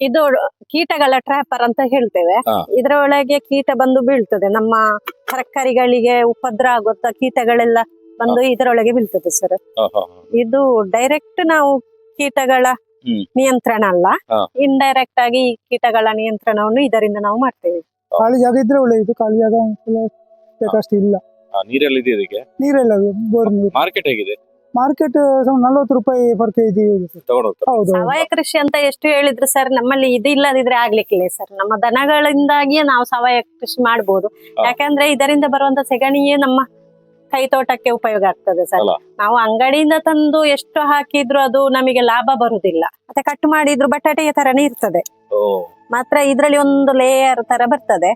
ಇದು ಕೀಟಗಳ ಟ್ರ್ಯಾಪರ್ ಅಂತ ಹೇಳ್ತೇವೆ. ಇದರ ಒಳಗೆ ಕೀಟ ಬಂದು ಬೀಳ್ತದೆ. ನಮ್ಮ ತರಕಾರಿಗಳಿಗೆ ಉಪದ್ರ ಆಗುತ್ತಾ ಕೀಟಗಳೆಲ್ಲ ಬಂದು ಇದರೊಳಗೆ ಬೀಳ್ತದೆ ಸರ್ ಹಾ, ಹಾ, ಹಾ. ಇದು ಡೈರೆಕ್ಟ್ ನಾವು ಕೀಟಗಳ ನಿಯಂತ್ರಣ ಅಲ್ಲ. ಇಂಡೈರೆಕ್ಟ್ ಆಗಿ ಈ ಕೀಟಗಳ ನಿಯಂತ್ರಣವನ್ನು ಇದರಿಂದ ನಾವು ಮಾಡ್ತೇವೆ. ಖಾಲಿ ಜಾಗ ಇದ್ರೆ ಒಳ್ಳೆಯದು. ಖಾಲಿ ಜಾಗ ಬೇಕಷ್ಟು ಇಲ್ಲ. ನೀರೆಲ್ಲ ಇದೆ ಇದಕ್ಕೆ? ನೀರೆಲ್ಲ ಬೋರ್ ನೀರು ಮಾರ್ಕೆಟ್ ಹೇಗಿದೆ? ಮಾರ್ಕೆಟ್ ನಲ್ವತ್ತು ರೂಪಾಯಿ ಪರ್ ಕೆಜಿ ಜಿ ಹೌದು ಸಾವಯವ ಕೃಷಿ ಅಂತ ಎಷ್ಟು ಹೇಳಿದ್ರು ಸರ್ ನಮ್ಮಲ್ಲಿ ಇದು ಇಲ್ಲದಿದ್ರೆ ಆಗ್ಲಿಕ್ಕಿಲ್ಲ ಸರ್. ನಮ್ಮ ದನಗಳಿಂದಾಗಿಯೇ ನಾವು ಸಾವಯವ ಕೃಷಿ ಮಾಡಬಹುದು ಯಾಕಂದ್ರೆ ಇದರಿಂದ ಬರುವಂತ ಸೆಗಣಿಯೇ ನಮ್ಮ ಕೈ ತೋಟಕ್ಕೆ ಉಪಯೋಗ ಆಗ್ತದೆ ಸರ್. ನಾವು ಅಂಗಡಿಯಿಂದ ತಂದು ಎಷ್ಟು ಹಾಕಿದ್ರು ಅದು ನಮಗೆ ಲಾಭ ಬರುದಿಲ್ಲ ಮತ್ತೆ ಕಟ್ ಮಾಡಿದ್ರು ಬಟಾಟೆಯ ತರನೇ ಇರ್ತದೆ. ಮಾತ್ರ ಇದ್ರಲ್ಲಿ ಒಂದು ಲೇಯರ್ ತರ ಬರ್ತದೆ.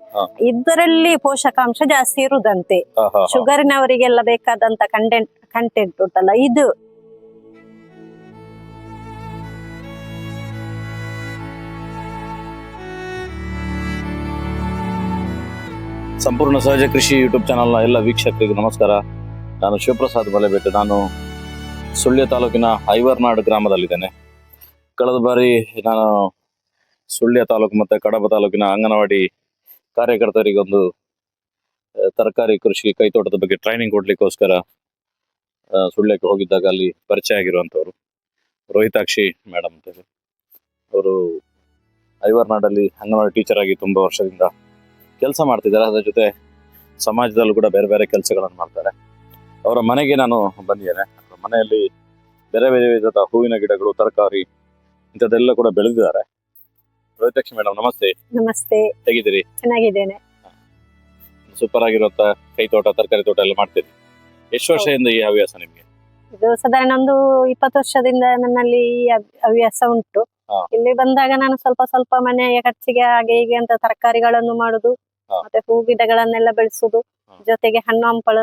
ಇದರಲ್ಲಿ ಪೋಷಕಾಂಶ ಜಾಸ್ತಿ ಇರುದಂತೆ. ಶುಗರಿನವರಿಗೆಲ್ಲ ಬೇಕಾದಂತ ಕಂಟೆಂಟ್ ಕಂಟೆಂಟ್ ಉಂಟಲ್ಲ ಇದು. ಸಂಪೂರ್ಣ ಸಹಜ ಕೃಷಿ ಯೂಟ್ಯೂಬ್ ಚಾನಲ್ನ ಎಲ್ಲ ವೀಕ್ಷಕರಿಗೆ ನಮಸ್ಕಾರ. ನಾನು ಶಿವಪ್ರಸಾದ್ ಬಲೆಬೆಟ್ಟು. ನಾನು ಸುಳ್ಯ ತಾಲೂಕಿನ ಐವರ್ನಾಡ್ ಗ್ರಾಮದಲ್ಲಿದ್ದೇನೆ. ಕಳೆದ ಬಾರಿ ನಾನು ಸುಳ್ಯ ತಾಲೂಕು ಮತ್ತು ಕಡಬ ತಾಲೂಕಿನ ಅಂಗನವಾಡಿ ಕಾರ್ಯಕರ್ತರಿಗೆ ಒಂದು ಆ, ತರಕಾರಿ ಕೃಷಿ ಕೈತೋಟದ ಬಗ್ಗೆ ಟ್ರೈನಿಂಗ್ ಕೊಡಲಿಕ್ಕೋಸ್ಕರ ಸುಳ್ಯಕ್ಕೆ ಹೋಗಿದ್ದಾಗ ಅಲ್ಲಿ ಪರಿಚಯ ಆಗಿರುವಂಥವ್ರು ರೋಹಿತಾಕ್ಷಿ ಮೇಡಮ್ ಅಂತೇಳಿ ಅವರು ಐವರ್ನಾಡಲ್ಲಿ ಅಂಗನವಾಡಿ ಟೀಚರ್ ಆಗಿ ತುಂಬ ವರ್ಷದಿಂದ ಕೆಲಸ ಮಾಡ್ತಿದ್ದಾರೆ. ಅದರ ಜೊತೆ ಸಮಾಜದಲ್ಲೂ ಕೂಡ ಬೇರೆ ಬೇರೆ ಕೆಲಸಗಳನ್ನು ಮಾಡ್ತಾರೆ. ಅವರ ಮನೆಗೆ ನಾನು ಬಂದಿದ್ದೇನೆ. ಮನೆಯಲ್ಲಿ ಬೇರೆ ಬೇರೆ ವಿಧದ ಹೂವಿನ ಗಿಡಗಳು ತರಕಾರಿ ಇಂಥದ್ದೆಲ್ಲ ಕೂಡ ಬೆಳೆದಿದ್ದಾರೆ. ರೋಹಿತಾಕ್ಷಿ ಮೇಡಮ್ ನಮಸ್ತೆ. ನಮಸ್ತೆ. ಹೇಗಿದ್ದೀರಿ? ಚೆನ್ನಾಗಿದ್ದೇನೆ. ಸೂಪರ್ ಆಗಿರುವಂತ ಕೈ ತೋಟ ತರಕಾರಿ ತೋಟ ಎಲ್ಲ ಮಾಡ್ತೀರಿ ಎಷ್ಟು ವರ್ಷದಿಂದ ಈ ಹವ್ಯಾಸ ನಿಮಗೆ? ಇದು ಸಾಧಾರಣ ಒಂದು ಇಪ್ಪತ್ತು ವರ್ಷದಿಂದ ನನ್ನಲ್ಲಿ ಈ ಹವ್- ಹವ್ಯಾಸ ಉಂಟು. ಹಾ. ಇಲ್ಲಿ ಬಂದಾಗ ನಾನು ಸ್ವಲ್ಪ ಸ್ವಲ್ಪ ಮನೆಯ ಖರ್ಚಿಗೆ ಹಾಗೆ ಹೀಗೆ ಅಂತ ತರಕಾರಿಗಳನ್ನು ಮಾಡುದು ಹಾ. ಮತ್ತೆ ಹೂ ಗಿಡಗಳನ್ನೆಲ್ಲ ಬೆಳೆಸುದು ಹಾ. ಜೊತೆಗೆ ಹಣ್ಣು ಹಂಪಳ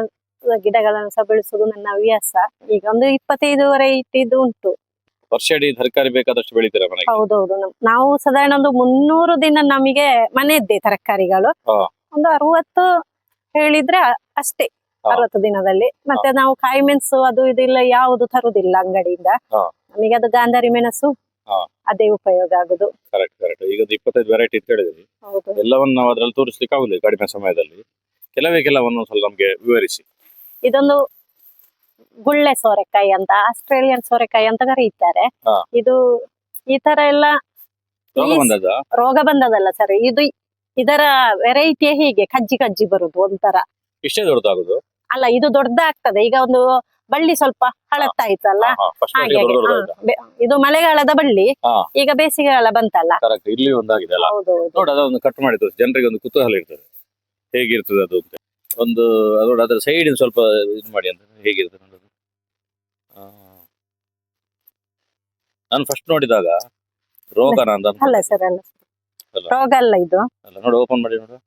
ಗಿಡಗಳನ್ನು ಸಹ ಬೆಳೆಸುದು ನನ್ನ ಹವ್ಯಾಸ. ಈಗ ಒಂದು ಇಪ್ಪತ್ತೈದುವರೆ ಇಟ್ಟಿದ್ದು ಉಂಟು. ವರ್ಷ ಇಡೀ ತರಕಾರಿ ಬೇಕಾದಷ್ಟು ಬೆಳಿತೀರಾ ಮನೆಗೆ? ಹೌದೌದು. ನಮ್- ನಾವು ಸಾಧಾರಣ ಒಂದು ಮುನ್ನೂರು ದಿನ ನಮಗೆ ಇದ್ದೆ ತರಕಾರಿಗಳು. ಹಾ. ಒಂದು ಅರವತ್ತು ಹೇಳಿದ್ರೆ ಅ- ಅಷ್ಟೇ ಹಾ. ಅರವತ್ತು ದಿನದಲ್ಲಿ. ಮತ್ತೆ ನಾವು ಕಾಯಿ ಮೆಣಸು ಅದು ಇದಿಲ್ಲ ಯಾವುದು ತರುದಿಲ್ಲ ಅಂಗಡಿಯಿಂದ. ಹಾ. ನಮಗೆ ಅದು ಗಾಂಧಾರಿ ಮೆಣಸು ಹಾ. ಅದೇ ಉಪಯೋಗ ಆಗುದು. ಕರೆಕ್ಟ್ ಕರೆಕ್ಟ್ ಈಗ ಒಂದು ಇಪ್ಪತ್ತೈದು ವೆರೈಟಿ ಅಂತ ಹೇಳಿದ್ರಿ ಹೌದು. ಎಲ್ಲವನ್ನು ನಾವು ಅದರಲ್ಲಿ ತೋರಿಸ್ಲಿಕ್ಕೆ ಆಗುದಿಲ್ಲ ಕಡಿಮೆ ಸಮಯದಲ್ಲಿ. ಕೆಲವೇ ಕೆಲವನ್ನು ಸ್ವಲ್ಪ ನಮ್ಗೆ ವಿವರಿಸಿ. ಇದೊಂದು ಗುಳ್ಳೆ ಸೋರೆಕಾಯಿ ಅಂತ ಆಸ್ಟ್ರೇಲಿಯನ್ ಸೋರೆಕಾಯಿ ಅಂತ ಕರೀತಾರೆ. ಇದು ಈ ತರ ಎಲ್ಲ ರೋಗ ಬಂದದಲ್ಲ ಸರ್ ಇದು ಇದರ ವೆರೈಟಿಯೇ ಹೀಗೆ ಕಜ್ಜಿ ಕಜ್ಜಿ ಬರುದು ಒಂಥರ. ಇಷ್ಟೇ ದೊಡ್ಡದಾಗುದು ಅಲ್ಲ ಇದು ದೊಡ್ಡದಾಗ್ತದೆ ಈಗ ಒಂದು ಬಳ್ಳಿ ಸ್ವಲ್ಪ ಹಳತ್ತಾಯ್ತಲ್ಲ ಹಾಗೆ ಇದು ಮಳೆಗಾಲದ ಬಳ್ಳಿ. ಈಗ ಬೇಸಿಗೆಗಾಲ ಬಂತಲ್ಲ. ಇಲ್ಲಿ ಒಂದಾಗಿದೆ ಅಲ್ಲ. ನೋಡಿ ಅದೊಂದು ಕಟ್ ಮಾಡಿ ಜನರಿಗೆ ಒಂದು ಕುತೂಹಲ ಇರ್ತದೆ. ಹೇಗಿರ್ತದೆ ಅದು ಅಂತ. ಒಂದು ಅದರ ಸೈಡ್ ಸ್ವಲ್ಪ ಇದು ಮಾಡಿ ಅಂತ ಹೇಗಿರ್ತದೆ ನೋಡೋದು ಆ. ನಾನು ಫಸ್ಟ್ ನೋಡಿದಾಗ ರೋಗನ ಅಂತ ಅಲ್ಲ ಸರ್ ಅಲ್ಲ ಅಲ್ಲ. ರೋಗ ಅಲ್ಲ ಇದು ಅಲ್ಲ ನೋಡಿ ಓಪನ್ ಮಾಡಿ ನೋಡು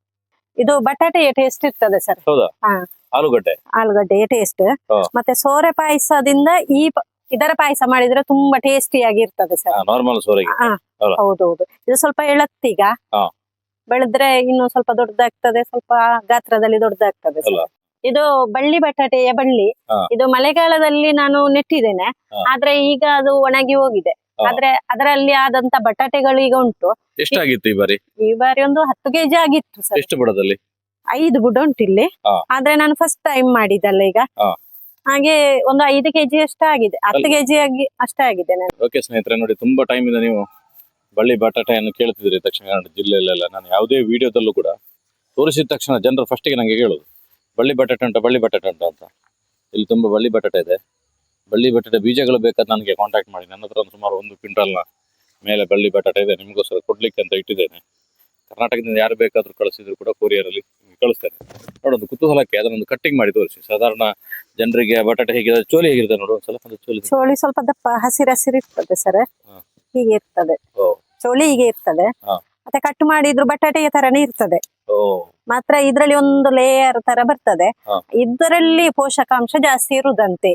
ಇದು ಬಟಾಟೆಯ ಟೇಸ್ಟ್ ಇರ್ತದೆ ಸರ್ ಹೌದಾ ಹಾ. ಆಲೂಗಡ್ಡೆ ಆಲೂಗಡ್ಡೆಯ ಟೇಸ್ಟ್ ಹಾ. ಮತ್ತೆ ಸೋರೆ ಪಾಯಸದಿಂದ ಈ ಪ- ಇದರ ಪಾಯಸ ಮಾಡಿದ್ರೆ ತುಂಬಾ ಟೇಸ್ಟಿ ಆಗಿರ್ತದೆ ಸರ್ ನಾರ್ಮಲ್ ಸೋರೆಗೆ ಹಾ, ಹೌದಾ? ಹೌದೌದು ಇದು ಸ್ವಲ್ಪ ಎಳತ್ತೀಗ ಹಾ. ಬೆಳೆದ್ರೆ ಇನ್ನು ಸ್ವಲ್ಪ ದೊಡ್ಡದಾಗ್ತದೆ ಸ್ವಲ್ಪ ಗಾತ್ರದಲ್ಲಿ ದೊಡ್ಡದಾಗ್ತದೆ ಸರ್. ಇದು ಬಳ್ಳಿ ಬಟಾಟೆಯ ಬಳ್ಳಿ. ಇದು ಮಳೆಗಾಲದಲ್ಲಿ ನಾನು ನೆಟ್ಟಿದ್ದೇನೆ. ಆದ್ರೆ ಈಗ ಅದು ಒಣಗಿ ಹೋಗಿದೆ. ಆದ್ರೆ ಅದರಲ್ಲಿ ಆದಂತ ಬಟಾಟೆಗಳು ಈಗ ಉಂಟು. ಎಷ್ಟಾಗಿತ್ತು ಈ ಬಾರಿ? ಈ ಬಾರಿ ಒಂದು ಹತ್ತು ಕೆಜಿ ಆಗಿತ್ತು ಸರ್. ಎಷ್ಟು ಬುಡದಲ್ಲಿ? ಐದು ಬುಡ ಉಂಟು ಇಲ್ಲಿ. ಹಾ. ಆದ್ರೆ ನಾನು ಫಸ್ಟ್ ಟೈಮ್ ಮಾಡಿದ್ದಲ್ಲ ಈಗ. ಹಾ. ಹಾಗೆ ಒಂದು ಐದು ಕೆಜಿ ಅಷ್ಟೇ ಆಗಿದೆ. ಹತ್ತು ಕೆಜಿ ಆಗಿ ಅಷ್ಟೇ ಆಗಿದೆ ನಾನು. ಓಕೆ ಸ್ನೇಹಿತರೆ ನೋಡಿ ತುಂಬಾ ಟೈಮ್ ಇಂದ ನೀವು ಬಳ್ಳಿ ಬಟಾಟೆಯನ್ನು ಕೇಳ್ತಿದ್ರಿ ದಕ್ಷಿಣ ಕನ್ನಡ ಜಿಲ್ಲೆಯಲ್ಲೆಲ್ಲ. ನಾನು ಯಾವುದೇ ವಿಡಿಯೋದಲ್ಲೂ ಕೂಡ ತೋರಿಸಿದ ತಕ್ಷಣ ಜನರು ಫಸ್ಟಿಗೆ ನನಗೆ ಕೇಳೋದು. ಬಳ್ಳಿ ಬಟಾಟೆ ಉಂಟು ಬಳ್ಳಿ ಬಟಾಟೆ ಉಂಟು ಅಂತ. ಇಲ್ಲಿ ತುಂಬ ಬಳ್ಳಿ ಬಟಾಟೆ ಇದೆ. ಬಳ್ಳಿ ಬಟಾಟೆ ಬೀಜಗಳು ಬೇಕಾದ ನನಗೆ ಕಾಂಟ್ಯಾಕ್ಟ್ ಮಾಡಿ. ನನ್ನ ಹತ್ರ ಒಂದು ಸುಮಾರು ಒಂದು ಕ್ವಿಂಟಲ್ನ ಮೇಲೆ ಬಳ್ಳಿ ಬಟಾಟೆ ಇದೆ. ನಿಮಗೋಸ್ಕರ ಕೊಡ್ಲಿಕ್ಕೆ ಅಂತ ಇಟ್ಟಿದ್ದೇನೆ. ಕರ್ನಾಟಕದಿಂದ ಯಾರು ಬೇಕಾದರೂ ಕಳಿಸಿದ್ರು ಕೂಡ ಕೊರಿಯರಲ್ಲಿ ಕಳಿಸ್ತೇನೆ. ನೋಡೊಂದು ಕುತೂಹಲಕ್ಕೆ ಅದನ್ನೊಂದು ಕಟ್ಟಿಂಗ್ ಮಾಡಿ ತೋರಿಸಿ. ಸಾಧಾರಣ ಜನರಿಗೆ ಬಟಾಟೆ ಹೇಗಿದೆ ಚೋಲಿ ಹೇಗಿರುತ್ತೆ ನೋಡು. ಒಂದ್ಸಲ ಸ್ವಲ್ಪ ಒಂದು ಚೋಲಿ ಚೋಳಿ ಸ್ವಲ್ಪ ದಪ್ಪ ಹಸಿರು ಹಸಿರು ಇರ್ತದೆ ಸರ್. ಹೀಗೆ ಇರ್ತದೆ. ಓ. ಚೋಳಿ ಹೀಗೆ ಇರ್ತದೆ. ಮತ್ತೆ ಕಟ್ ಮಾಡಿದ್ರು ಬಟಾಟೆಯ ತರನೇ ಇರ್ತದೆ. ಮಾತ್ರ ಇದ್ರಲ್ಲಿ ಒಂದು ಲೇಯರ್ ತರ ಬರ್ತದೆ. ಇದರಲ್ಲಿ ಪೋಷಕಾಂಶ ಜಾಸ್ತಿ ಇರುದಂತೆ.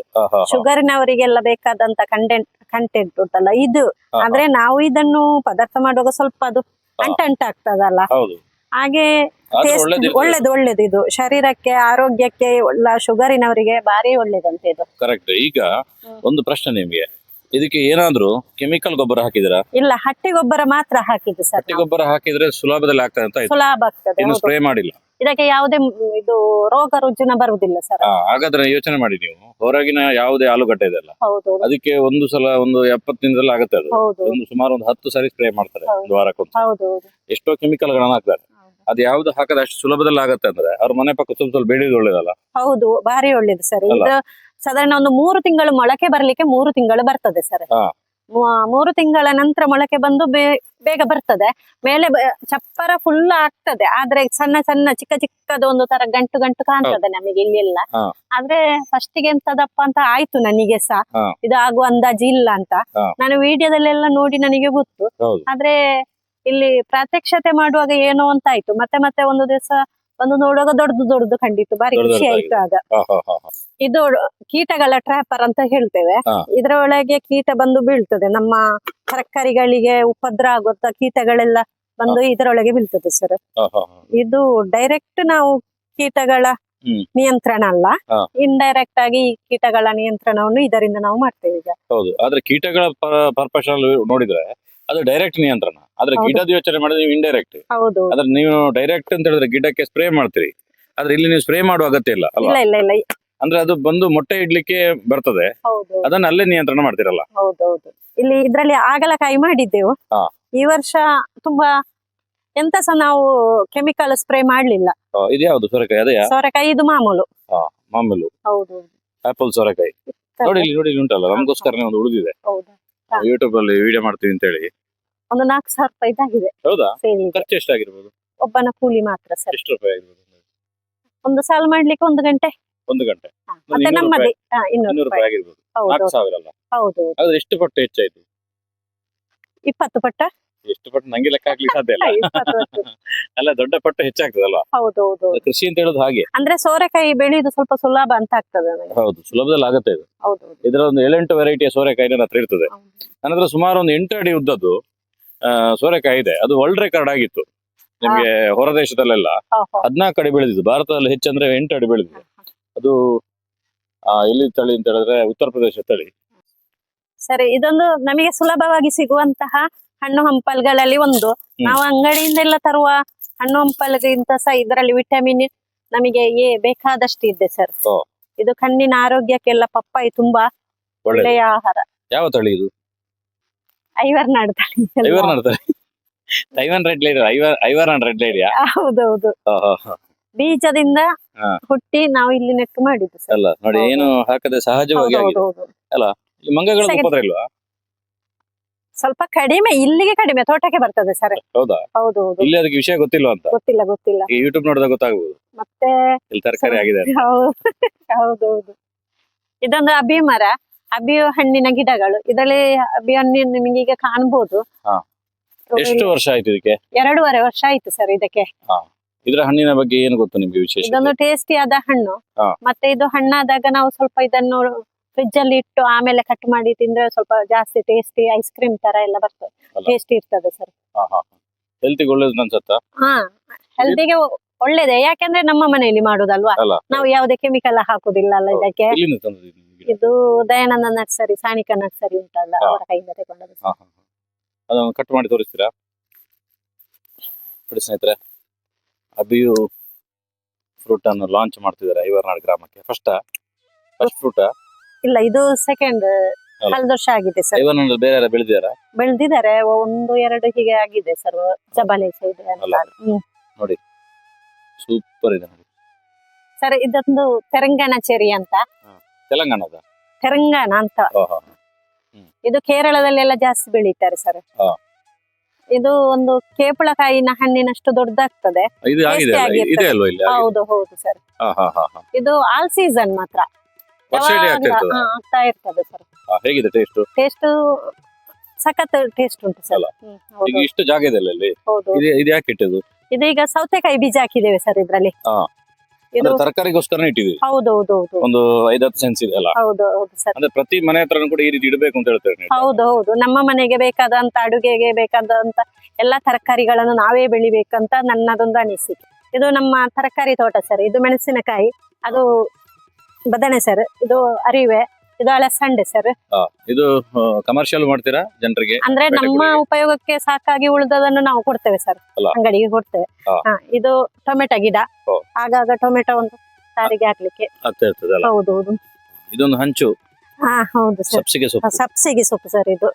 ಶುಗರ್ನವರಿಗೆಲ್ಲ ಬೇಕಾದಂತ ಕಂಟೆಂಟ್ ಕಂಟೆಂಟ್ ಉಂಟಲ್ಲ ಇದು. ಆದ್ರೆ ನಾವು ಇದನ್ನು ಪದಾರ್ಥ ಮಾಡುವಾಗ ಸ್ವಲ್ಪ ಅದು ಕಂಟೆಂಟ್ ಅಂಟಂಟಾಗ್ತದಲ್ಲ ಹಾಗೆ. ಒಳ್ಳೇದು ಒಳ್ಳೇದು ಇದು. ಶರೀರಕ್ಕೆ ಆರೋಗ್ಯಕ್ಕೆ ಒಳ್ಳೆ ಶುಗರಿನವರಿಗೆ ಬಾರಿ ಒಳ್ಳೇದಂತೆ ಇದು. ಕರೆಕ್ಟ್ ಈಗ ಒಂದು ಪ್ರಶ್ನೆ ನಿಮ್ಗೆ. ಇದಕ್ಕೆ ಏನಾದ್ರೂ ಕೆಮಿಕಲ್ ಗೊಬ್ಬರ ಹಾಕಿದಿರಾ ಇಲ್ಲ ಹಟ್ಟಿ ಗೊಬ್ಬರ ಮಾತ್ರ ಹಾಕಿದ್ದು ಸರ್ ಹಟ್ಟಿ ಗೊಬ್ಬರ ಹಾಕಿದ್ರೆ ಸುಲಭದಲ್ಲಿ ಆಗ್ತದೆ ಅಂತ ಆಯ್ತು. ಸುಲಭ ಆಗ್ತದೆ ಇನ್ನು ಹೌದು. ಸ್ಪ್ರೇ ಮಾಡಿಲ್ಲ. ಇದಕ್ಕೆ ಯಾವುದೇ ಮ್- ಇದು ರೋಗ ರುಜಿನ ಬರುವುದಿಲ್ಲ ಸರ್. ಹಾಗಾದ್ರೆ ಯೋಚನೆ ಮಾಡಿ ನೀವು. ಹೊರಗಿನ ಯಾವುದೇ ಆಲೂಗಡ್ಡೆ ಇದೆಲ್ಲ ಹೌದು. ಅದಕ್ಕೆ ಒಂದು ಸಲ ಒಂದು ಎಪ್ಪತ್ತು ದಿನದಲ್ಲಿ ಆಗುತ್ತೆ ಅದು. ಹೌದು. ಒಂದು ಸುಮಾರು ಒಂದು ಹತ್ತು ಸಾರಿ ಸ್ಪ್ರೇ ಮಾಡ್ತಾರೆ ಹೌದು. ಒಂದು ವಾರಕ್ಕೊಂದು ಹೌದು ಹೌದು. ಎಷ್ಟೋ ಕೆಮಿಕಲ್ ಗಳನ್ನ ಹಾಕ್ತಾರೆ ಅದು ಯಾವ್ದು ಹಾಕದ ಅಷ್ಟು ಸುಲಭದಲ್ಲಿ ಆಗತ್ತೆ ಅಂದ್ರೆ ಅವ್ರ ಮನೆ ಪಕ್ಕ ಸ್ವಲ್ಪ ಸ್ವಲ್ಪ ಬೆಳೆಯೋದು ಒಳ್ಳೇದಲ್ಲ ಹೌದು ಭಾರಿ ಒಳ್ಳೇದು ಸರ್. ಅಲ್ಲ? ಇದು ಸಾಧಾರಣ ಒಂದು ಮೂರು ತಿಂಗಳು ಮೊಳಕೆ ಬರ್ಲಿಕ್ಕೆ ಮೂರು ತಿಂಗಳು ಬರ್ತದೆ ಸರ್. ಮೂರು ತಿಂಗಳ ನಂತರ ಮೊಳಕೆ ಬಂದು ಬೇಗ ಬರ್ತದೆ. ಮೇಲೆ ಚಪ್ಪರ ಫುಲ್ ಆಗ್ತದೆ. ಆದ್ರೆ ಸಣ್ಣ ಸಣ್ಣ ಚಿಕ್ಕ ಚಿಕ್ಕದ ಒಂದು ತರ ಗಂಟು ಗಂಟು ಕಾಣ್ತದೆ ನಮಗೆ ಇಲ್ಲೆಲ್ಲ ಹಾ. ಆದ್ರೆ ಫಸ್ಟ್ಗೆ ಎಂತದಪ್ಪ ಅಂತ ಆಯ್ತು ನನಗೆ ಸಹ. ಇದು ಆಗುವ ಅಂದಾಜು ಇಲ್ಲ ಅಂತ. ನಾನು ವಿಡಿಯೋದಲ್ಲೆಲ್ಲ ನೋಡಿ ನನಗೆ ಗೊತ್ತು. ಆದ್ರೆ ಇಲ್ಲಿ ಪ್ರಾತ್ಯಕ್ಷತೆ ಮಾಡುವಾಗ ಏನೋ ಅಂತ ಆಯ್ತು. ಮತ್ತೆ ಮತ್ತೆ ಒಂದು ದಿವಸ ಒಂದು ನೋಡುವಾಗ ದೊಡ್ಡದು ದೊಡ್ಡದು ಕಂಡಿತ್ತು ಬಾರಿ ಖುಷಿ. ಆಯ್ತು ಆಗ. ಇದು ಕೀಟಗಳ ಟ್ರ್ಯಾಪರ್ ಅಂತ ಹೇಳ್ತೇವೆ. ಇದರ ಒಳಗೆ ಕೀಟ ಬಂದು ಬೀಳ್ತದೆ ನಮ್ಮ ತರಕಾರಿಗಳಿಗೆ ಉಪದ್ರ ಆಗುತ್ತ ಕೀಟಗಳೆಲ್ಲ ಬಂದು ಇದರೊಳಗೆ ಬೀಳ್ತದೆ ಸರ್. ಇದು ಡೈರೆಕ್ಟ್ ನಾವು ಕೀಟಗಳ ನಿಯಂತ್ರಣ ಅಲ್ಲ. ಇಂಡೈರೆಕ್ಟ್ ಆಗಿ ಈ ಕೀಟಗಳ ನಿಯಂತ್ರಣವನ್ನು ಇದರಿಂದ ನಾವು ಮಾಡ್ತೇವೆ ಈಗ ಹೌದು ಆದ್ರೆ ಕೀಟಗಳ ನೋಡಿದ್ರೆ ಅದು ಡೈರೆಕ್ಟ್ ನಿಯಂತ್ರಣ. ಆದ್ರೆ. ಗಿಡದ ಯೋಚನೆ ಮಾಡಿದ್ರೆ ನೀವು ಇಂಡೈರೆಕ್ಟ್ ಹೌದು. ಆದ್ರೆ ನೀವು ಡೈರೆಕ್ಟ್ ಅಂತ ಹೇಳಿದ್ರೆ ಗಿಡಕ್ಕೆ ಸ್ಪ್ರೇ ಮಾಡ್ತೀರಿ. ಆದ್ರೆ ಇಲ್ಲಿ ನೀವು ಸ್ಪ್ರೇ ಮಾಡುವ ಅಗತ್ಯ ಇಲ್ಲ ಅಲ್ವಾ? ಇಲ್ಲ ಇಲ್ಲ ಇಲ್ಲ. ಅಂದ್ರೆ ಅದು ಬಂದು ಮೊಟ್ಟೆ ಇಡ್ಲಿಕ್ಕೆ ಬರ್ತದೆ. ಹೌದು. ಅದನ್ನ ಅಲ್ಲೇ ನಿಯಂತ್ರಣ ಮಾಡ್ತಿರಲ್ಲ? ಹೌದೌದು. ಇಲ್ಲಿ ಇದ್ರಲ್ಲಿ ಆಗಲಕಾಯಿ ಮಾಡಿದ್ದೆವು. ಹಾ. ಈ ವರ್ಷ ತುಂಬಾ ಎಂತ ಸಹ ನಾವು ಕೆಮಿಕಲ್ ಸ್ಪ್ರೇ ಮಾಡ್ಲಿಲ್ಲ. ಆ, ಇದು ಯಾವ್ದು? ಸೋರೆಕಾಯಿ ಅದೇ ಸೋರೆಕಾಯಿ ಇದು ಮಾಮೂಲು. ಮಾಮೂಲು. ಹೌದು. ಆಪಲ್ ಸೋರೆಕಾಯಿ. ನೋಡಿ ಇಲ್ಲಿ ನೋಡಿ ಇಲ್ಲಿ ಉಂಟಲ್ಲ? ನಮಗೋಸ್ಕರನೇ ಒಂದು ಉಳಿದಿದೆ. ಹೌದು. ಯೂಟ್ಯೂಬ್ ಅಲ್ಲಿ ವಿಡಿಯೋ ಮಾಡ್ತೀವಿ ಅಂತ ಹೇಳಿ ಒಂದು ನಾಲ್ಕು ಸಾವಿರ ರೂಪಾಯಿ ಇದಾಗಿದೆ. ಹೌದಾ? ಖರ್ಚು ಎಷ್ಟಾಗಿರ್ಬೋದು ಒಬ್ಬನ ಕೂಲಿ ಮಾತ್ರ ಸರ್. ಎಷ್ಟು ರೂಪಾಯಿ ಆಗಿರ್ಬೋದು? ಒಂದು ಸಾಲ ಮಾಡ್ಲಿಕ್ಕೆ ಒಂದು ಗಂಟೆ. ಒಂದು ಗಂಟೆ. ಮತ್ತೆ ನಮ್ಮದೇ. ಇನ್ನೂರು ರೂಪಾಯಿ. ಆಗಿರ್ಬೋದು. ನಾಲ್ಕು ಸಾವಿರ ಅಲ್ಲ? ಹೌದು ಅದು ಎಷ್ಟು ಪಟ್ಟು ಹೆಚ್ಚಾಯ್ತು? ಇಪ್ಪತ್ತು ಪಟ್ಟ? ಎಷ್ಟು ಪಟ್ಟು ನಂಗೆ ಲೆಕ್ಕ ಹಾಕ್ಲಿಕ್ಕೆ ಸಾಧ್ಯ ಇಲ್ಲ. ಇಪ್ಪತ್ತು. ಅಲ್ಲ ದೊಡ್ಡ ಪಟ್ಟು ಹೆಚ್ಚಾಗ್ತದಲ್ವಾ? ಹೌದು ಹೌದು ಕೃಷಿ ಅಂತ ಹೇಳೋದು ಹಾಗೆ. ಅಂದ್ರೆ ಸೋರೆಕಾಯಿ ಬೆಳೆಯುದು ಸ್ವಲ್ಪ ಸುಲಭ ಅಂತ ಆಗ್ತದೆ ನನಗೆ. ಹೌದು ಸುಲಭದಲ್ಲಿ ಆಗುತ್ತೆ ಇದು. ಹೌದು ಹೌದು. ಇದರ ಒಂದು ಏಳೆಂಟು ವೆರೈಟಿಯ ಸೋರೆಕಾಯಿ ನನ್ನ ಹತ್ರ ಇರ್ತದೆ. ಹೌದು. ನನ್ನ ಹತ್ರ ಸುಮಾರು ಒಂದು ಎಂಟು ಅಡಿ ಉದ್ದದ್ದು ಆ, ಸೋರೆಕಾಯಿ ಇದೆ. ಅದು ವರ್ಲ್ಡ್ ರೆಕಾರ್ಡ್ ಆಗಿತ್ತು. ನಿಮ್ಗೆ ಹೊರ ದೇಶದಲ್ಲೆಲ್ಲ. ಹಾ, ಹಾ. ಹದಿನಾಲ್ಕು ಅಡಿ ಬೆಳೆದಿದ್ದು. ಭಾರತದಲ್ಲಿ ಹೆಚ್ಚಂದ್ರೆ ಎಂಟು ಅಡಿ ಬೆಳೆದಿದೆ ಅದು ಆ, ಎಲ್ಲಿ ತಳಿ ಅಂತ ಹೇಳಿದ್ರೆ ಉತ್ತರ ಪ್ರದೇಶ ತಳಿ. ಸರಿ ಇದೊಂದು ನಮಗೆ ಸುಲಭವಾಗಿ ಸಿಗುವಂತಹ ಹಣ್ಣು ಹಂಪಲ್ಗಳಲ್ಲಿ ಒಂದು. ನಾವು ಅಂಗಡಿಯಿಂದೆಲ್ಲ ತರುವ ಹಣ್ಣು ಹಂಪಲ್ಗಿಂತ ಸಹ ಇದರಲ್ಲಿ ವಿಟಮಿನ್ ನಮಗೆ ಎ ಬೇಕಾದಷ್ಟು ಇದೆ ಸರ್. ಇದು ಕಣ್ಣಿನ ಆರೋಗ್ಯಕ್ಕೆಲ್ಲ ಪಪ್ಪಾಯಿ ತುಂಬಾ ಒಳ್ಳೆಯ ಆಹಾರ. ಯಾವ ತಳಿ ಇದು ತಳಿ ಐವರ್ ತಳಿ ಐವನ್ ರೆಡ್ ಲೈಡ್ ಐವರ್ ಐವರ್ ಅಂಡ್ ರೆಡ್ ಲೈಡಿಯಾ ಹೌದೌದು. ಬೀಜದಿಂದ. ಹುಟ್ಟಿ ನಾವು ಇಲ್ಲಿ ನೆಟ್ಟು ಮಾಡಿದ್ದು ಸರ್. ಅಲ್ಲ ನೋಡಿ ಏನು ಹಾಕದೆ ಸಹಜವಾಗಿ ಮಂಗಗಳ. ಉಪದ್ರ ಇಲ್ವಾ? ಸ್ವಲ್ಪ ಕಡಿಮೆ ಇಲ್ಲಿಗೆ ಕಡಿಮೆ ತೋಟಕ್ಕೆ ಬರ್ತದೆ ಸರ್. ಹೌದಾ? ಹೌದು ಹೌದು. ಇಲ್ಲಿ ಅದಕ್ಕೆ ವಿಷಯ ಗೊತ್ತಿಲ್ಲ ಅಂತ? ಗೊತ್ತಿಲ್ಲ ಗೊತ್ತಿಲ್ಲ. ಈ ಯೂಟ್ಯೂಬ್ ನೋಡಿದಾಗ ಗೊತ್ತಾಗ್ಬೋದು. ಮತ್ತೆ ಇಲ್ಲಿ ತರಕಾರಿ ಆಗಿದೆ ಹೌದೌದು ಇದೊಂದು ಅಬಿ ಮರ ಅಬಿ ಹಣ್ಣಿನ ಗಿಡಗಳು. ಇದರಲ್ಲಿ ಅಬಿ ಹಣ್ಣಿನ ನಿಮಗೆ ಈಗ ಕಾಣ್ಬೋದು. ಎಷ್ಟು ವರ್ಷ ಆಯ್ತು ಇದಕ್ಕೆ? ಎರಡೂವರೆ ವರ್ಷ ಆಯ್ತು ಸರ್ ಇದಕ್ಕೆ. ಇದರ ಹಣ್ಣಿನ ಬಗ್ಗೆ ಏನು ಗೊತ್ತು ನಿಮ್ಗೆ ವಿಶೇಷ ಇದೊಂದು ಟೇಸ್ಟಿ ಆದ ಹಣ್ಣು ಮತ್ತೆ ಇದು ಹಣ್ಣಾದಾಗ ನಾವು ಸ್ವಲ್ಪ ಇದನ್ನು ಫ್ರಿಜ್ ಅಲ್ಲಿ ಇಟ್ಟು ಆಮೇಲೆ ಕಟ್ ಮಾಡಿ ತಿಂದ್ರೆ ಸ್ವಲ್ಪ ಜಾಸ್ತಿ ಟೇಸ್ಟಿ ಐಸ್ ಕ್ರೀಮ್ ತರ ಎಲ್ಲ ಬರ್ತದೆ. ಟೇಸ್ಟಿ ಇರ್ತದೆ ಸರ್ ಹೆಲ್ತಿಗೆ ಒಳ್ಳೇದು ಅನ್ಸತ್ತಾ? ಹಾ ಹೆಲ್ತಿಗೆ ಒಳ್ಳೇದೇ. ಯಾಕಂದ್ರೆ ನಮ್ಮ ಮನೆಯಲ್ಲಿ ಮಾಡುದಲ್ವಾ? ನಾವು ಯಾವುದೇ ಕೆಮಿಕಲ್ ಹಾಕುದಿಲ್ಲ ಅಲ್ಲ ಇದಕ್ಕೆ. ಇದು ದಯಾನಂದ ನರ್ಸರಿ ಸಾಣಿಕ ನರ್ಸರಿ ಉಂಟಲ್ಲ. ಅವರ ಕೈಯಿಂದ ತಗೊಂಡದ್ದು. ಅದನ್ನು ಕಟ್ ಮಾಡಿ ತೋರಿಸ್ತೀರಾ? ನೋಡಿ ಸ್ನೇಹಿತರೆ. ಅಬಿಯು ಫ್ರೂಟ್ ಅನ್ನು ಲಾಂಚ್ ಮಾಡ್ತಿದ್ದಾರೆ ಐವರ್ನಾಡ್ ಗ್ರಾಮಕ್ಕೆ. ಫಸ್ಟ್ ಫಸ್ಟ್ ಫ್ರೂಟ್ ಇಲ್ಲ ಇದು ಸೆಕೆಂಡ್. ಕಳೆದ ವರ್ಷ ಆಗಿದೆ ಸರ್ ಬೇರೆ ಬೆಳೆದಿದ್ದಾರಾ ಬೆಳೆದಿದ್ದಾರೆ ಒಂದು ಎರಡು ಹೀಗೆ ಆಗಿದೆ ಸರ್ ಇದೆ ಅಲ್ಲ. ಹ್ಮ್. ಸೂಪರ್ ಇದೆ ನೋಡಿ. ಸರ್ ಇದೊಂದು ತೆಲಂಗಾಣ ಚೆರಿ ಅಂತ. ತೆಲಂಗಾಣದ? ತೆಲಂಗಾಣ ಅಂತ. ಹಾ, ಹಾ, ಹಾ. ಇದು ಕೇರಳದಲ್ಲೆಲ್ಲ ಜಾಸ್ತಿ ಬೆಳೀತಾರೆ ಸರ್ ಹಾ. ಇದು ಒಂದು ಕೇಪಳಕಾಯಿನ ಹಣ್ಣಿನಷ್ಟು ದೊಡ್ಡದಾಗ್ತದೆ. ಇದು ಆಗಿದೆ ಅಲ್ಲ? ಆಗಿರ್ತದೆ. ಇದೆ ಅಲ್ವಾ ಇಲ್ಲಿ? ಆಗಿದೆ. ಹೌದು ಹೌದು ಸರ್ ಹಾ, ಹಾ, ಹಾ, ಹಾ. ಇದು ಆಲ್ ಸೀಸನ್ ಮಾತ್ರ. ವರ್ಷ ಇಡೀ ಆಗ್ತಾ ಹಾ, ಆಗ್ತಾ ಇರ್ತದೆ ಸರ್ ಹಾ, ಹೇಗಿದೆ ಟೇಸ್ಟ್ ಟೇಸ್ಟ್ ಸಖತ್ ಟೇಸ್ಟ್ ಉಂಟು ಸರ್ ಅಲ್ಲ. ಹ್ಮ್, ಈಗ ಹೌದು ಇಷ್ಟು ಜಾಗ ಇದೆ ಅಲ್ಲ? ಹೌದು. ಇದು ಇದು ಯಾಕೆ ಇಟ್ಟಿದ್ದು? ಇದೀಗ ಸೌತೆಕಾಯಿ ಬೀಜ ಹಾಕಿದ್ದೇವೆ ಸರ್ ಇದ್ರಲ್ಲಿ. ಹಾ. ಇದು ತರಕಾರಿಗೋಸ್ಕರ ಇಟ್ಟಿದ್ದೀವಿ ಹೌದು ಹೌದು ಹೌದು. ಒಂದು ಐದತ್ತು ಸೆನ್ಸ್ ಇದೆ ಅಲ್ಲ? ಹೌದು ಹೌದು ಸರ್ ಅಂದ್ರೆ ಪ್ರತಿ ಮನೆ ಹತ್ರನೂ ಕೂಡ ಈ ರೀತಿ ಇಡಬೇಕು ಅಂತ ಹೇಳ್ತಾರೆ ನೀವು? ಹೌದು ಹೌದು. ನಮ್ಮ ಮನೆಗೆ ಬೇಕಾದಂತ ಅಡುಗೆಗೆ ಬೇಕಾದಂತ ಎಲ್ಲಾ ತರಕಾರಿಗಳನ್ನು ನಾವೇ ಬೆಳಿಬೇಕಂತ ನನ್ನದೊಂದು ಅನಿಸಿಕೆ. ಇದು ನಮ್ಮ ತರಕಾರಿ ತೋಟ ಸರ್ ಇದು ಮೆಣಸಿನಕಾಯಿ. ಅದು ಬದನೆ ಸರ್ ಇದು ಅರಿವೆ ಇದು ಅಳಸಂಡೆ ಸರ್ ಇದು ಕಮರ್ಷಿಯಲ್ ಮಾಡ್ತೀರಾ ಜನರಿಗೆ? ಅಂದ್ರೆ ನಮ್ಮ ಉಪಯೋಗಕ್ಕೆ ಸಾಕಾಗಿ ಉಳಿದದನ್ನು ನಾವು ಕೊಡ್ತೇವೆ ಸರ್ ಅಂಗಡಿಗೆ ಕೊಡ್ತೇವೆ. ಇದು ಟೊಮೆಟೊ ಗಿಡ. ಆಗಾಗ ಟೊಮೆಟೊ ಒಂದು ಸಾರಿಗೆ ಹಾಕ್ಲಿಕ್ಕೆ. ಹೌದು ಹೌದು ಇದೊಂದು ಹಂಚು. ಹಾ ಹೌದು ಸರ್ ಸಬ್ಸಿಗೆ ಸೊಪ್ಪು. ಸಬ್ಸಿಗೆ ಸೊಪ್ಪು ಸರ್ ಇದು.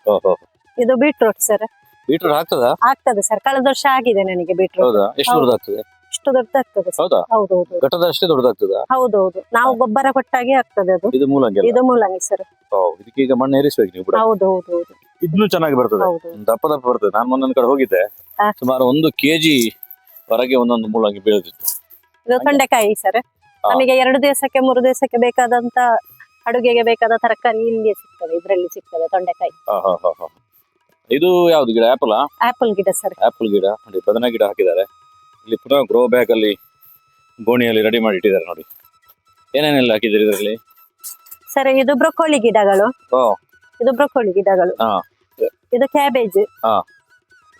ಇದು ಬೀಟ್ರೂಟ್ ಸರ್ ಬೀಟ್ರೂಟ್ ಆಗ್ತದಾ ಆಗ್ತದೆ ಸರ್ ಕಳೆದ ವರ್ಷ ಆಗಿದೆ ನನಗೆ ಬೀಟ್ರೂಟ್ ಎಷ್ಟು ಹೌದು. ಇಷ್ಟು ದೊಡ್ಡದಾಗ್ತದೆ ಹೌದಾ ಹೌದು? ಹೌದು ಘಟದ ಅಷ್ಟೇ ದೊಡ್ಡದಾಗ್ತದೆ? ಹೌದು ಹೌದು ನಾವು ಗೊಬ್ಬರ ಕೊಟ್ಟಾಗೆ ಆಗ್ತದೆ ಅದು. ಇದು ಮೂಲಂಗಿ ಅಲ್ಲ? ಇದು ಮೂಲಂಗಿ ಸರ್. ಓ, ಇದಕ್ಕೆ ಈಗ ಮಣ್ಣು ಏರಿಸ್ಬೇಕು ನೀವು ಕೂಡ? ಹೌದು ಇದ್ನು ಚೆನ್ನಾಗಿ ಬರ್ತದೆ. ಹೌದು ದಪ್ಪ ದಪ್ಪ ಬರ್ತದೆ. ನಾನು ಒಂದೊಂದು ಕಡೆ ಹೋಗಿದ್ದೆ. ಹಾ. ಸುಮಾರು ಒಂದು ಕೆಜಿ ಹೊರಗೆ ಒಂದೊಂದು ಮೂಲಂಗಿ ಬೀಳ್ತಿತ್ತು ಇದು ತೊಂಡೆಕಾಯಿ ಸರ್. ನಮಗೆ ಎರಡು ದಿವಸಕ್ಕೆ ಮೂರು ದಿವಸಕ್ಕೆ ಬೇಕಾದಂತ ಅಡುಗೆಗೆ ಬೇಕಾದ ತರಕಾರಿ ಇಲ್ಲಿ ಸಿಗ್ತದೆ. ಇದರಲ್ಲಿ ಸಿಗ್ತದೆ ತೊಂಡೆಕಾಯಿ. ಹಾ, ಹಾ, ಹಾ, ಹಾ. ಇದು ಯಾವ್ದು ಗಿಡ? ಆಪಲ್ ಆಪಲ್ ಗಿಡ ಸರ್. ಆಪಲ್ ಗಿಡ. ನೋಡಿ ಬದನೆ ಗಿಡ ಹಾಕಿದ್ದಾರೆ. ಇಲ್ಲಿ ಪುನಃ ಗ್ರೋ ಬ್ಯಾಗ್ ಅಲ್ಲಿ ಗೋಣಿಯಲ್ಲಿ ರೆಡಿ ಮಾಡಿ ಇಟ್ಟಿದ್ದಾರೆ ನೋಡಿ. ಏನೇನೆಲ್ಲ ಹಾಕಿದ್ದೀರಿ ಇದರಲ್ಲಿ? ಸರ್ ಇದು ಬ್ರೊಕೋಳಿ ಗಿಡಗಳು. ಓ. ಇದು ಬ್ರೊಕೋಳಿ ಗಿಡಗಳು. ಹಾ. ಇದು ಕ್ಯಾಬೇಜ್ ಹಾ.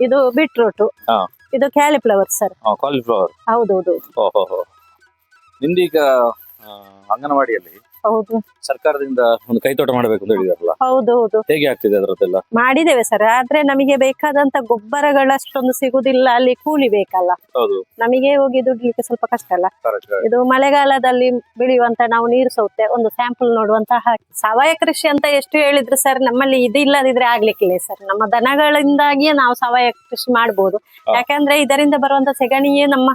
ಇದು ಬೀಟ್ರೂಟ್ ಹಾ. ಇದು ಕ್ಯಾಲಿಫ್ಲವರ್ ಸರ್. ಕಾಲಿಫ್ಲವರ್ ಹೌದೌದು. ಓಹೋ ಹೋ ಆ, ಅಂಗನವಾಡಿಯಲ್ಲಿ ಹೌದು. ಸರ್ಕಾರದಿಂದ ಒಂದು ಕೈತೋಟ ಮಾಡಬೇಕು ಅಂತ ಹೇಳಿದಾರಲ್ಲ? ಹೌದು ಹೌದು ಹೇಗೆ ಆಗ್ತಿದೆ ಅದರದ್ದೆಲ್ಲ? ಮಾಡಿದ್ದೇವೆ ಸರ್ ಆದ್ರೆ ನಮಗೆ ಬೇಕಾದಂತ ಗೊಬ್ಬರಗಳಷ್ಟೊಂದು ಸಿಗುದಿಲ್ಲ ಅಲ್ಲಿ ಕೂಲಿ ಬೇಕಲ್ಲ. ಹೌದು. ನಮಗೆ ಹೋಗಿ ದುಡ್ಲಿಕ್ಕೆ ಸ್ವಲ್ಪ ಕಷ್ಟ ಅಲ್ಲ. ಇದು ಮಳೆಗಾಲದಲ್ಲಿ ಬೆಳೆಯುವಂತ ನಾವು ನೀರು ಸೌತೆ ಒಂದು ಸ್ಯಾಂಪಲ್ ನೋಡುವಂತ ಹಾಕಿ ಸಾವಯವ ಕೃಷಿ ಅಂತ ಎಷ್ಟು ಹೇಳಿದ್ರು ಸರ್ ನಮ್ಮಲ್ಲಿ ಇದು ಇಲ್ಲದಿದ್ರೆ ಆಗ್ಲಿಕ್ಕಿಲ್ಲ ಸರ್. ನಮ್ಮ ದನಗಳಿಂದಾಗಿಯೇ ನಾವು ಸಾವಯವ ಕೃಷಿ ಮಾಡಬಹುದು ಯಾಕಂದ್ರೆ ಇದರಿಂದ ಬರುವಂತ ಸೆಗಣಿಯೇ ನಮ್ಮ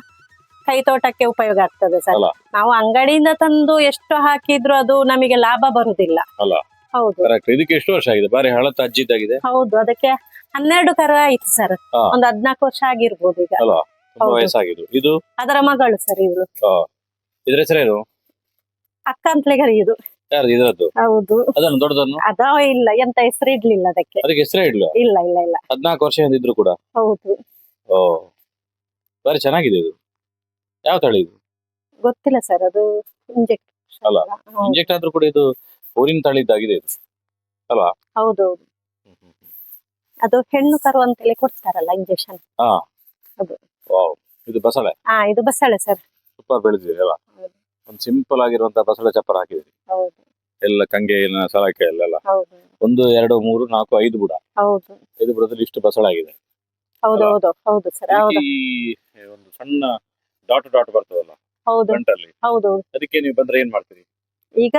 ಕೈ ತೋಟಕ್ಕೆ ಉಪಯೋಗ ಆಗ್ತದೆ ಸರ್. ಅಲ್ಲ. ನಾವು ಅಂಗಡಿಯಿಂದ ತಂದು ಎಷ್ಟು ಹಾಕಿದ್ರು ಅದು ನಮಗೆ ಲಾಭ ಬರುದಿಲ್ಲ. ಅಲ್ಲ. ಹೌದು. ಕರೆಕ್ಟ್ ಇದಕ್ಕೆ ಎಷ್ಟು ವರ್ಷ ಆಗಿದೆ? ಬಾರಿ ಹಳತ್ತು ಅಜ್ಜಿದ್ದಾಗಿದೆ ಹೌದು. ಅದಕ್ಕೆ ಹನ್ನೆರಡು ತರ ಆಯ್ತು ಸರ್. ಹಾ. ಒಂದು ಹದ್ನಾಲ್ಕು ವರ್ಷ ಆಗಿರ್ಬೋದು ಈಗ. ತುಂಬಾ ಹೌದು. ವಯಸ್ಸಾಗಿದ್ದು. ಇದು? ಅದರ ಮಗಳು ಸರ್ ಇವಳು. ಇದ್ರ ಹೆಸರೇನು ಅಕ್ಕ ಅಂತಲೇ ಕರೆಯುದು. ಯಾರು ಇದರದ್ದು? ಹೌದು. ಅದನ್ನು ದೊಡ್ಡದನ್ನು? ಅದೋ ಇಲ್ಲ. ಎಂತ ಹೆಸರು ಇಡ್ಲಿಲ್ಲ ಅದಕ್ಕೆ. ಅದಕ್ಕೆ ಹೆಸರೇ ಇಡ್ಲ? ಇಲ್ಲ ಇಲ್ಲ ಇಲ್ಲ. ಹದ್ನಾಲ್ಕು ವರ್ಷ ಇದ್ರು ಕೂಡ. ಹೌದು. ಓ. ಬಾರಿ ಚೆನ್ನಾಗಿದೆ ಇದು. ಯಾವ ತಳಿ ಇದು? ಗೊತ್ತಿಲ್ಲ ಸರ್ ಅದು ಇಂಜೆಕ್ಟ್ ಅಲ್ಲ. ಇಂಜೆಕ್ಟ್ ಆದ್ರೂ ಕೂಡ ಇದು ಊರಿನ ತಳಿದ್ದಾಗಿದೆ ಇದು. ಹೌದು ಹೌದು ಅದು ಹೆಣ್ಣು ಕರು ಅಂತೇಳಿ ಕೊಡ್ತಾರಲ್ಲ ಇಂಜೆಕ್ಷನ್ ಹಾ. ಅದು. ವಾವ್. ಇದು ಬಸಳೆ? ಹಾ ಇದು ಬಸಳೆ ಸರ್. ಸೂಪರ್ ಬೆಳೆದಿದೆ ಅಲ್ಲ? ಹೌದು. ಒಂದು ಸಿಂಪಲ್ ಆಗಿರುವಂತ ಬಸಳೆ ಚಪ್ಪರ ಹಾಕಿದಿರಿ ಹೌದು. ಎಲ್ಲ ಕಂಗೆ ಸಲಾಕೆ ಎಲ್ಲ ಹೌದು. ಒಂದು ಎರಡು ಮೂರು ನಾಲ್ಕು ಐದು ಬುಡ. ಹೌದು. ಐದು ಬುಡದಲ್ಲಿ ಇಷ್ಟು ಬಸಳೆ ಆಗಿದೆ. ಹೌದು ಹೌದು ಹೌದು ಸರ್ ಹೌದು. ಈ ಒಂದು ಸಣ್ಣ ಡಾಟ್ ಡಾಟ್ ಬರ್ತದಲ್ಲ ಹೌದು. ಗಂಟಲ್ಲಿ ಹೌದು. ಅದಕ್ಕೆ ನೀವು ಬಂದ್ರೆ ಏನ್ ಮಾಡ್ತೀರಿ? ಈಗ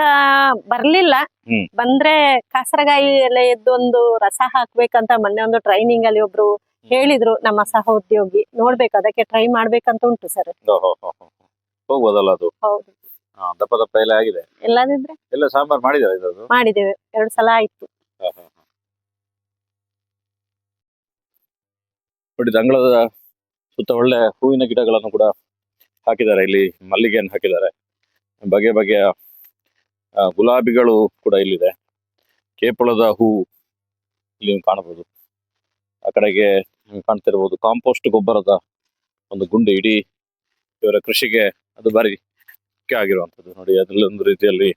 ಬರ್ಲಿಲ್ಲ. ಹ್ಮ್. ಬಂದ್ರೆ ಕಾಸರಗಾಯಿ ಎದ್ದು ಒಂದು ರಸ ಹಾಕ್ಬೇಕಂತ ಮೊನ್ನೆ ಒಂದು ಟ್ರೈನಿಂಗ್ ಅಲ್ಲಿ ಒಬ್ರು ಹೇಳಿದ್ರು ನಮ್ಮ ಸಹೋದ್ಯೋಗಿ ನೋಡ್ಬೇಕು ಅದಕ್ಕೆ ಟ್ರೈ ಮಾಡ್ಬೇಕಂತ ಉಂಟು ಸರ್ ಓಹೋ ಹೋ, ಹೋ, ಹೋ. ಹೋಗ್ಬೋದಲ್ಲ ಅದು? ಹೌದು. ಹಾ, ದಪ್ಪ ದಪ್ಪ ಎಲ್ಲ ಆಗಿದೆ. ಎಲ್ಲದಿದ್ರೆ ಎಲ್ಲ ಸಾಂಬಾರ್ ಮಾಡಿದಾರೆ ಇದದು ಮಾಡಿದ್ದೇವೆ. ಎರಡು ಸಲ ಆಯ್ತು. ನೋಡಿ ಇದು ಅಂಗಳದ ಸುತ್ತ ಒಳ್ಳೆ ಹೂವಿನ ಗಿಡಗಳನ್ನು ಕೂಡ ಹಾಕಿದ್ದಾರೆ. ಇಲ್ಲಿ ಮಲ್ಲಿಗೆಯನ್ನು ಹಾಕಿದ್ದಾರೆ. ಬಗೆ ಬಗೆಯ ಗುಲಾಬಿಗಳು ಕೂಡ ಇಲ್ಲಿದೆ. ಕೇಪಳದ ಹೂ ಇಲ್ಲಿ ಕಾಣಬಹುದು. ಆ ಕಡೆಗೆ ನೀವು ಕಾಣ್ತಿರ್ಬೋದು ಕಾಂಪೋಸ್ಟ್ ಗೊಬ್ಬರದ ಒಂದು ಗುಂಡಿ ಇಡೀ ಇವರ ಕೃಷಿಗೆ ಅದು ಬಾರಿ ಮುಖ್ಯ ಆಗಿರುವಂತದ್ದು ನೋಡಿ ಅದ್ರಲ್ಲಿ ಒಂದು ರೀತಿಯಲ್ಲಿ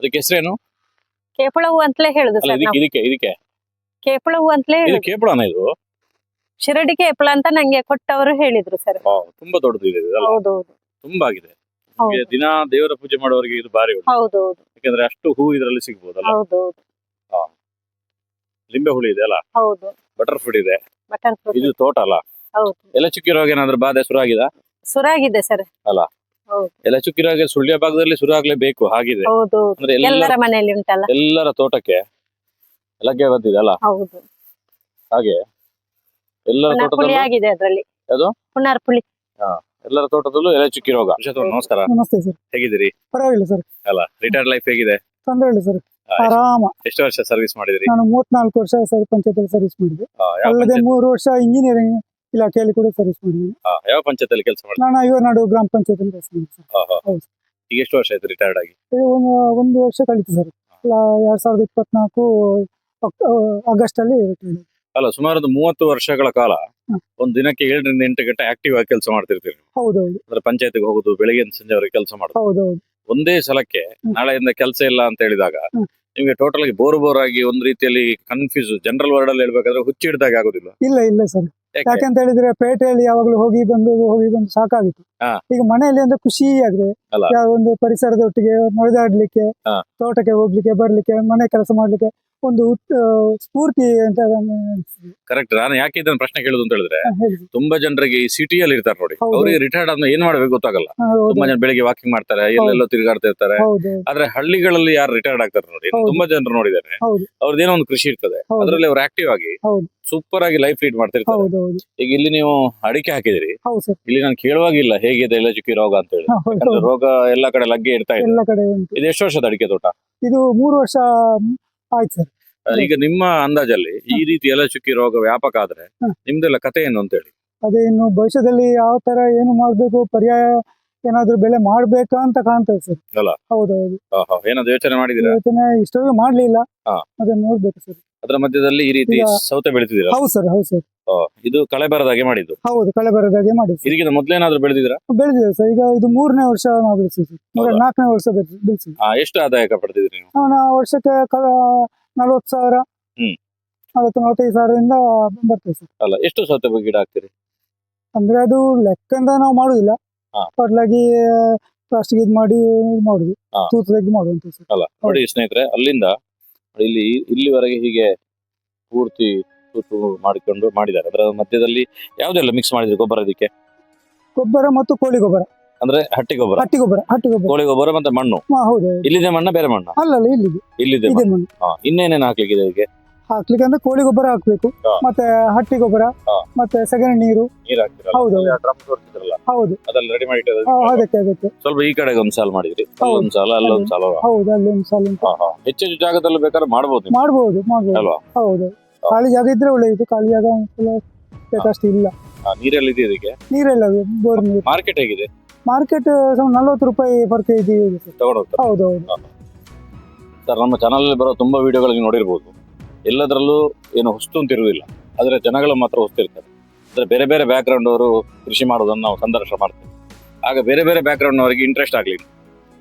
ಅದಕ್ಕೆ ಹೆಸರೇನು? ಕೇಪಳ ಹೂ ಅಂತಲೇ ಹೇಳುದು ಸರ್ ಇದಕ್ಕೆ ಇದಕ್ಕೆ ಇದಕ್ಕೆ. ಕೇಪಳ ಹೂ ಅಂತಲೇ ಇದು ಕೇಪಳನ ಇದು? ಶಿರಡಿ ಹೆಪ್ಪಳ ಅಂತ ನಂಗೆ ಕೊಟ್ಟವರು ಹೇಳಿದ್ರು ಸರ್ ವಾವ್, ತುಂಬಾ ದೊಡ್ಡದು ಇದೆ ಇದಲ್ಲ ತುಂಬಾ ಆಗಿದೆ. ಹೌದು. ನಿಮ್ಗೆ ದಿನ ದೇವರ ಪೂಜೆ ಮಾಡುವವರಿಗೆ ಇದು ಬಾರಿ ಹೌದು ಯಾಕಂದ್ರೆ ಅಷ್ಟು ಹೂ ಇದರಲ್ಲಿ ಸಿಗ್ಬೋದಲ್ಲ ಲಿಂಬೆ ಹುಳಿ ಇದೆ ಅಲ್ಲ? ಹೌದು. ಬಟರ್ ಫ್ರೂಟ್ ಇದೆ. ಬಟರ್ ಫ್ರೂಟ್ ಇದು ತೋಟ ಅಲ್ಲ? ಹೌದು. ಎಲೆ ಚುಕ್ಕಿ ರೋಗ ಏನಾದ್ರೂ ಬಾಧೆ ಶುರು ಆಗಿದೆ ಸುರಾಗಿದೆ ಸರ್ ಎಲೆ ಚುಕ್ಕಿ ರೋಗ ಸುಳ್ಯ ಭಾಗದಲ್ಲಿ ಶುರು ಆಗ್ಲೇಬೇಕು ಹಾಗಿದೆ ಅಂದ್ರೆ ಎಲ್ಲರ ಎಲ್ಲರ ಮನೆಯಲ್ಲಿ ಉಂಟಲ್ಲ? ಎಲ್ಲರ ತೋಟಕ್ಕೆ ಲಗ್ಗೆ ಬಂದಿದೆ ಅಲ್ಲ? ಹೌದು. ಹಾಗೆ. ಎಲ್ಲರ ಪುಳಿ ತೋಟದಲ್ಲೂ? ಆಗಿದೆ ಅದ್ರಲ್ಲಿ. ಯಾವುದು? ಪುನರ್ ಪುಳಿ. ಎಲ್ಲರ ತೋಟದಲ್ಲೂ ಎಲೆ ಚುಕ್ಕಿ ರೋಗ ನಮಸ್ಕಾರ. ನಮಸ್ತೆ ಸರ್. ಹೇಗಿದ್ದೀರಿ? ಪರವಾಗಿಲ್ಲ ಸರ್. ಅಲ್ಲ ರಿಟೈರ್ಡ್ ಲೈಫ್ ಹೇಗಿದೆ? ತೊಂದರೆ ಇಲ್ಲ ಸರ್. ಆ, ಆರಾಮ. ಎಷ್ಟು ವರ್ಷ ಸರ್ವಿಸ್ ಮಾಡಿದಿರಿ? ನಾನು ಮೂವತ್ನಾಲ್ಕು ವರ್ಷ ಸರ್ ಪಂಚಾಯತ್ ಸರ್ವಿಸ್ ಮಾಡಿದ್ವಿ ಆ, ಯಾವ ಅಲ್ಲದೆ ಮೂರು ವರ್ಷ ಇಂಜಿನಿಯರಿಂಗ್ ಇಲಾಖೆಯಲ್ಲಿ ಕೂಡ ಸರ್ವಿಸ್ ಮಾಡಿದ್ವಿ ಆ, ಯಾವ ಪಂಚಾಯತ್ ಕೆಲಸ ಮಾಡಿದ್ರಿ? ನಾನು ಐವರ್ನಾಡು ಗ್ರಾಮ ಪಂಚಾಯತ್ ಕೆಲಸ ಮಾಡಿದೆ ಸರ್. ಹೌದು. ಈಗ ಎಷ್ಟು ವರ್ಷ ಆಯ್ತು ರಿಟೈರ್ಡ್ ಆಗಿ? ಇದು ಒಂದು ಒಂದು ವರ್ಷ ಕಳೀತು ಸರ್. ಎರಡ್ ಸಾವಿರದ ಇಪ್ಪತ್ನಾಲ್ಕು ಆಗಸ್ಟ್ ಅಲ್ಲಿ ರಿಟೈರ್ಡ್ ಅಲ್ಲ ಸುಮಾರು ಒಂದು ಮೂವತ್ತು ವರ್ಷಗಳ ಕಾಲ ಒಂದ್ ದಿನಕ್ಕೆ ಏಳರಿಂದ ಎಂಟು ಗಂಟೆ ಆಕ್ಟಿವ್ ಆಗಿ ಕೆಲಸ ಮಾಡ್ತಿರ್ತೀವಿ. ಹೌದೌದು ಅಂದ್ರೆ ಪಂಚಾಯತ್ಗೆ ಹೋಗುದು ಬೆಳಿಗ್ಗೆ ಸಂಜೆವರೆಗೆ ಕೆಲಸ ಮಾಡೋದು ಹೌದೌದು ಒಂದೇ ಸಲಕ್ಕೆ. ನಾಳೆಯಿಂದ ಕೆಲಸ ಇಲ್ಲ ಅಂತ ಹೇಳಿದಾಗ. ನಿಮ್ಗೆ ಟೋಟಲ್ ಆಗಿ ಬೋರ್ ಬೋರ್ ಆಗಿ ಒಂದ್ ರೀತಿಯಲ್ಲಿ ಕನ್ಫ್ಯೂಸ್ ಜನರಲ್ ವರ್ಡ್ ಅಲ್ಲಿ ಹೇಳ್ಬೇಕಾದ್ರೆ ಹುಚ್ಚಿ ಹಿಡ್ದಾಗ ಆಗುದಿಲ್ಲ ಇಲ್ಲ ಇಲ್ಲ ಸರ್ ಯಾಕೆಂತ ಹೇಳಿದ್ರೆ ಪೇಟೆಯಲ್ಲಿ ಯಾವಾಗ್ಲೂ ಹೋಗಿ ಬಂದು ಹೋಗಿ ಬಂದು ಸಾಕಾಗಿತ್ತು. ಈಗ ಮನೆಯಲ್ಲಿ ಅಂದ್ರೆ ಖುಷಿ ಆಗಿದೆ ಒಂದು ಪರಿಸರದ ಒಟ್ಟಿಗೆ ನಡೆದಾಡ್ಲಿಕ್ಕೆ ತೋಟಕ್ಕೆ ಹೋಗ್ಲಿಕ್ಕೆ ಬರ್ಲಿಕ್ಕೆ ಮನೆ ಕೆಲಸ ಮಾಡ್ಲಿಕ್ಕೆ ಒಂದು ಸ್ಫೂರ್ತಿ ಅಂತ ಕರೆಕ್ಟ್ ನಾನು ಯಾಕೆ ಇದನ್ನ ಪ್ರಶ್ನೆ ಕೇಳುದು ಅಂತ ಹೇಳಿದ್ರೆ. ತುಂಬಾ ಜನರಿಗೆ ಈ ಸಿಟಿಯಲ್ಲಿ ಇರ್ತಾರೆ ನೋಡಿ. ಅವ್ರಿಗೆ ರಿಟೈರ್ಡ್ ಆದ್ಮೇಲೆ ಏನ್ ಮಾಡ್ಬೇಕು ಗೊತ್ತಾಗಲ್ಲ. ತುಂಬಾ ಜನ ಬೆಳಿಗ್ಗೆ ವಾಕಿಂಗ್ ಮಾಡ್ತಾರೆ ಎಲ್ಲೆಲ್ಲೋ ತಿರುಗಾಡ್ತಾ ಇರ್ತಾರೆ. ಆದ್ರೆ ಹಳ್ಳಿಗಳಲ್ಲಿ ಯಾರು ರಿಟೈರ್ಡ್ ಆಗ್ತಾರೆ ನೋಡಿ ತುಂಬಾ ಜನರು ನೋಡಿದ್ದಾರೆ. ಅವ್ರದ್ದೇನೋ ಒಂದು ಕೃಷಿ ಇರ್ತದೆ. ಅದರಲ್ಲಿ ಅವ್ರು ಆಕ್ಟಿವ್ ಆಗಿ. ಸೂಪರ್ ಆಗಿ ಲೈಫ್ ಲೀಡ್ ಮಾಡ್ತಿರ್ತಾರೆ. ಹೌದು ಹೌದು ಈಗ ಇಲ್ಲಿ ನೀವು ಅಡಿಕೆ ಹಾಕಿದಿರಿ. ಹೌದು ಸರ್. ಇಲ್ಲಿ ನಾನು ಕೇಳುವಾಗಿಲ್ಲ ಹೇಗಿದೆ ಎಲೆಚುಕ್ಕಿ ರೋಗ ಅಂತ ಹೇಳಿ. ಹಾ, ಹೌದು, ಯಾಕಂದ್ರೆ ರೋಗ ಎಲ್ಲಾ ಕಡೆ ಲಗ್ಗೆ ಇಡ್ತಾ ಇದೆ. ಎಲ್ಲ ಕಡೆ ಉಂಟು. ಇದು ಎಷ್ಟು ವರ್ಷದ ಅಡಿಕೆ ತೋಟ? ಇದು ಮೂರು ವರ್ಷ ಆಯ್ತು ಸರ್. ಈಗ ನಿಮ್ಮ ಅಂದಾಜಲ್ಲಿ ಈ ರೀತಿ ಎಲೆಚುಕ್ಕಿ ರೋಗ ವ್ಯಾಪಕ ಆದ್ರೆ. ನಿಮ್ದೆಲ್ಲ ಕತೆ ಏನು ಅಂತ ಹೇಳಿ? ಅದೇ ಇನ್ನು ಭವಿಷ್ಯದಲ್ಲಿ ಯಾವ ತರ ಏನು ಮಾಡ್ಬೇಕು ಪರ್ಯಾಯ ಏನಾದ್ರು ಬೆಳೆ ಮಾಡ್ಬೇಕಾ ಅಂತ ಕಾಣ್ತದೆ ಸರ್. ಅಲ್ಲ? ಹೌದೌದು. ಆಹಾ, ಏನಾದ್ರು ಯೋಚನೆ ಮಾಡಿದಿರಾ ಯೋಚನೆ ಇಷ್ಟೊಂದು ಮಾಡ್ಲಿಲ್ಲ. ಹಾ. ಅದನ್ನ ನೋಡ್ಬೇಕು ಸರ್. ಅದ್ರ ಮಧ್ಯದಲ್ಲಿ ಈ ರೀತಿ ಈಗ- ಸೌತೆ ಬೆಳೆದಿದ್ದೀರಾ ಹೌದು ಸರ್ ಹೌದು ಸರ್. ಇದು ಕಳೆ ಬರದಾಗೆ ಮಾಡಿದ್ದು? ಹೌದು ಕಳೆ ಬರೋದಾಗೆ ಮಾಡಿ ಸರ್. ಇದಕ್ಕಿಂತ ಮೊದ್ಲೇನಾದ್ರೂ ಬೆಳೆದಿದ್ದೀರಾ? ಬೆಳೆದಿದೆ ಸರ್. ಈಗ ಇದು ಮೂರನೇ ವರ್ಷ ನಾವು ಬೆಳೆಸಿದ್ವಿ ಈಗ ಹೌದಾ? ನಾಲ್ಕನೇ ವರ್ಷ ಬೆಳೆಸಿ ಬೆಳೆಸಿದ್ವಿ ಆ, ಎಷ್ಟು ಆದಾಯ ಪಡೆದಿದ್ರಿ ನೀವು? ವರ್ಷಕ್ಕೆ ನಲ್ವತ್ತು ಸಾವಿರ ಹ್ಮ್. ನಲವತ್ತು ನಲವತ್ತೈದು ಸಾವಿರದಿಂದ ಬರ್ತದೆ ಸರ್. ಅಲ್ಲ ಎಷ್ಟು ಸೌತೆ ಗಿಡ ಹಾಕ್ತೀರಿ? ಅಂದ್ರೆ ಅದು ಲೆಕ್ಕದಿಂದ ನಾವು ಮಾಡುದಿಲ್ಲ. ಹಾ. ಟೋಟಲಾಗಿ ಪ್ಲಾಸ್ಟಿಕ್ ಇದು ಮಾಡಿ ಇದು ಮಾಡುದು. ಹಾ. ಮಾಡುವಂತ ಸರ್. ಅಲ್ಲ ನೋಡಿ ಸ್ನೇಹಿತರೆ ಅಲ್ಲಿಂದ ಇಲ್ಲಿ ಇಲ್ಲಿವರೆಗೆ ಹೀಗೆ ಪೂರ್ತಿ ತೂತು ಮಾಡಿಕೊಂಡು ಮಾಡಿದ್ದಾರೆ. ಅದರ ಮಧ್ಯದಲ್ಲಿ ಯಾವ್ದೆಲ್ಲ ಮಿಕ್ಸ್ ಮಾಡಿದ್ರಿ ಗೊಬ್ಬರ ಇದಕ್ಕೆ? ಗೊಬ್ಬರ ಮತ್ತು ಕೋಳಿ ಗೊಬ್ಬರ. ಅಂದ್ರೆ ಹಟ್ಟಿ ಗೊಬ್ಬರ? ಹಟ್ಟಿ ಗೊಬ್ಬರ ಹಟ್ಟಿ ಗೊಬ್ಬರ. ಕೋಳಿ ಗೊಬ್ಬರ ಮತ್ತೆ ಮಣ್ಣು? ಹಾ, ಹೌದು ಹೌದು. ಇಲ್ಲಿದೆ ಮಣ್ಣ ಬೇರೆ ಮಣ್ಣು? ಅಲ್ಲಲ್ಲ ಇಲ್ಲಿದೆ. ಇಲ್ಲಿದೆ ಇದೆ ಮಣ್ಣು. ಮಣ್ಣು. ಹಾ, ಇನ್ನೇನೇನು ಹಾಕ್ಲಿಕ್ಕೆ ಇದಕ್ಕೆ? ಹಾಕ್ಲಿಕ್ಕೆ ಅಂದ್ರೆ ಕೋಳಿ ಗೊಬ್ಬರ ಹಾಕ್ಬೇಕು. ಹಾ. ಮತ್ತೆ ಹಟ್ಟಿ ಗೊಬ್ಬರ ಹಾ. ಮತ್ತೆ ಸಗಣಿ ನೀರು. ನೀರ್ ಹಾಕ್ತಿರಲ್ಲ? ಹೌದು, ಅಲ್ಲಿ ಆ drum ತೋರಿಸಿದ್ರಲ್ಲ ಹೌದು. ಅದ್ರಲ್ಲಿ ರೆಡಿ ಮಾಡಿ. ಹಾ, ಅದಕ್ಕೆ ಅದಕ್ಕೆ ಸ್ವಲ್ಪ ಈ ಕಡೆ ಒಂದ್ ಸಾಲ ಮಾಡಿದ್ರಿ. ಹೌದು. ಅಲ್ಲೊಂದ್ ಸಾಲ ಅಲ್ಲೊಂದ್ ಸಾಲ ಹೌದು ಅಲ್ಲಿ ಒಂದು ಸಾಲ ಉಂಟು ಹಾ, ಹಾ. ಹೆಚ್ಚೆಚ್ಚು ಜಾಗದಲ್ಲಿ ಬೇಕಾದ್ರೆ ಮಾಡ್ಬೋದು ಮಾಡಬಹುದು ಮಾಡ್ಬೋದು ಮಾಡ್ಬೋದು. ಅಲ್ವಾ? ಹೌದು. ಖಾಲಿ ಜಾಗ ಇದ್ರೆ ಒಳ್ಳೆಯದು ಖಾಲಿ ಜಾಗ ಬೇಕಷ್ಟು ಇಲ್ಲ. ಹಾ, ನೀರೆಲ್ಲ ಇದೆ ಇದಕ್ಕೆ? ನೀರೆಲ್ಲ ಬೋರ್ ನೀರು. ಮಾರ್ಕೆಟ್ ಹೇಗಿದೆ? ಮಾರ್ಕೆಟ್ ನಲ್ವತ್ತು ರೂಪಾಯಿ ಪರ್ ಇದೆ. ಸರ್ ತಗೊಂಡು ಹೋಗ್ತಾರೆ ಹೌದು. ಹೌದು ಸರ್ ನಮ್ಮ ಚಾನಲ್ ಬರೋ ತುಂಬಾ ವಿಡಿಯೋಗಳಿಗೆ ನೋಡಿರ್ಬೋದು. ಎಲ್ಲದರಲ್ಲೂ ಏನು ಹೊಸ್ತು ಅಂತ ಇರುವುದಿಲ್ಲ ಆದ್ರೆ ಜನಗಳು ಮಾತ್ರ ಹೊಸ್ತಿರ್ತಾರೆ ಅಂದ್ರೆ ಬೇರೆ ಬೇರೆ ಬ್ಯಾಕ್ಗ್ರೌಂಡ್ ಅವರು ಕೃಷಿ ಮಾಡೋದನ್ನು ನಾವು ಸಂದರ್ಶನ ಮಾಡ್ತೇವೆ. ಆಗ ಬೇರೆ ಬೇರೆ ಬ್ಯಾಕ್ ಗ್ರೌಂಡ್ ಅವರಿಗೆ ಇಂಟ್ರೆಸ್ಟ್ ಆಗ್ಲಿಲ್ಲ.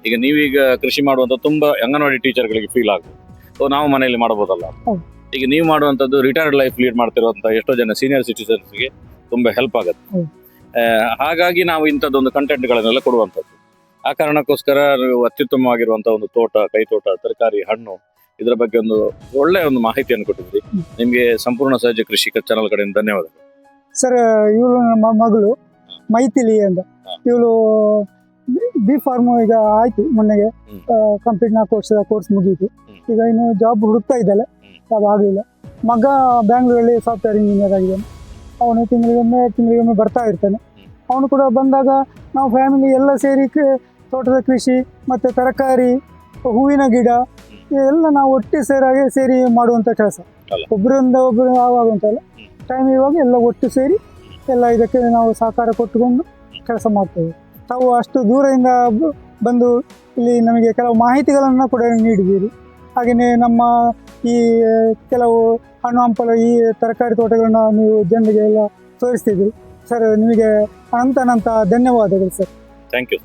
ಈಗ ನೀವೀಗ ಕೃಷಿ ಮಾಡುವಂತ ತುಂಬಾ ಅಂಗನವಾಡಿ ಟೀಚರ್ಗಳಿಗೆ ಫೀಲ್ ಆಗುತ್ತೆ. ಸೊ ನಾವು ಮನೆಯಲ್ಲಿ ಮಾಡಬಹುದಲ್ಲ? ಹೌದು. ಈಗ ನೀವು ಮಾಡುವಂತದ್ದು ರಿಟೈರ್ಡ್ ಲೈಫ್ ಲೀಡ್ ಮಾಡ್ತಿರುವಂತ ಎಷ್ಟೋ ಜನ ಸೀನಿಯರ್ ಸಿಟಿಸನ್ಸ್ಗೆ ತುಂಬಾ ಹೆಲ್ಪ್ ಆಗುತ್ತೆ. ಹಾಗಾಗಿ ನಾವು ಇಂಥದ್ದೊಂದು ಕಂಟೆಂಟ್ಗಳನ್ನೆಲ್ಲ ಕೊಡುವಂಥದ್ದು. ಆ ಕಾರಣಕ್ಕೋಸ್ಕರ ಅತ್ಯುತ್ತಮವಾಗಿರುವಂತ ಅತ್ಯುತ್ತಮವಾಗಿರುವಂತಹ ಒಂದು ತೋಟ ಕೈತೋಟ ತರಕಾರಿ ಹಣ್ಣು ಇದರ ಬಗ್ಗೆ ಒಂದು ಒಳ್ಳೆ ಒಂದು ಮಾಹಿತಿಯನ್ನು ಕೊಟ್ಟಿದ್ರಿ ನಿಮಗೆ ಸಂಪೂರ್ಣ ಸಹಜ ಕೃಷಿ ಚಾನಲ್ ಕಡೆಯಿಂದ ಧನ್ಯವಾದಗಳು. ಸರ್ ಇವಳು ನಮ್ಮ ಮಗಳು ಮೈಥಿಲಿ ಅಂತ. ಇವಳು ಬಿ ಫಾರ್ಮ್ ಈಗ ಆಯ್ತು ಮೊನ್ನೆಗೆ ಕಂಪ್ಲೀಟ್ ನಾಲ್ಕು ವರ್ಷದ ಕೋರ್ಸ್ ಮುಗೀತು. ಈಗ ಇನ್ನು ಜಾಬ್ ಹುಡುಕ್ತಾ ಇದ್ದಾಳೆ. ಜಾಬ್ ಆಗಲಿಲ್ಲ. ಮಗ ಬ್ಯಾಂಗ್ಳೂರಲ್ಲಿ ಸಾಫ್ಟ್ವೇರ್ ಇಂಜಿನಿಯರ್ ಆಗಿದ್ದಾನೆ ಅವನು ತಿಂಗಳಿಗೊಮ್ಮೆ ತಿಂಗಳಿಗೊಮ್ಮೆ ಬರ್ತಾ ಇರ್ತಾನೆ. ಅವನು ಕೂಡ ಬಂದಾಗ ನಾವು ಫ್ಯಾಮಿಲಿ ಎಲ್ಲ ಸೇರಿ ತೋಟದ ಕೃಷಿ ಮತ್ತು ತರಕಾರಿ ಹೂವಿನ ಗಿಡ ಎಲ್ಲ ನಾವು ಒಟ್ಟಿ ಸೇರಾಗಿ ಸೇರಿ ಮಾಡುವಂಥ ಕೆಲಸ. ಒಬ್ಬರಿಂದ ಒಬ್ಬರು ಯಾವಾಗ ಅಂತಲ್ಲ ಟೈಮ್ ಇವಾಗ ಎಲ್ಲ ಒಟ್ಟು ಸೇರಿ ಎಲ್ಲ ಇದಕ್ಕೆ ನಾವು ಸಹಕಾರ ಕೊಟ್ಟುಕೊಂಡು ಕೆಲಸ ಮಾಡ್ತೇವೆ ತಾವು ಅಷ್ಟು ದೂರದಿಂದ ಬಂದು ಇಲ್ಲಿ ನಮಗೆ ಕೆಲವು ಮಾಹಿತಿಗಳನ್ನು ಕೂಡ ನೀಡಿದ್ದೀರಿ. ಹಾಗೆಯೇ ನಮ್ಮ ಈ ಕೆಲವು ಹಣ್ಣು ಹಂಪಲು ಈ ತರಕಾರಿ ತೋಟಗಳನ್ನ ನೀವು ಜನರಿಗೆ ಎಲ್ಲ ತೋರಿಸ್ತಿದ್ದೀರಿ. ಸರ್, ನಿಮಗೆ ಅನಂತ ಅನಂತ ಧನ್ಯವಾದಗಳು ಸರ್. Thank you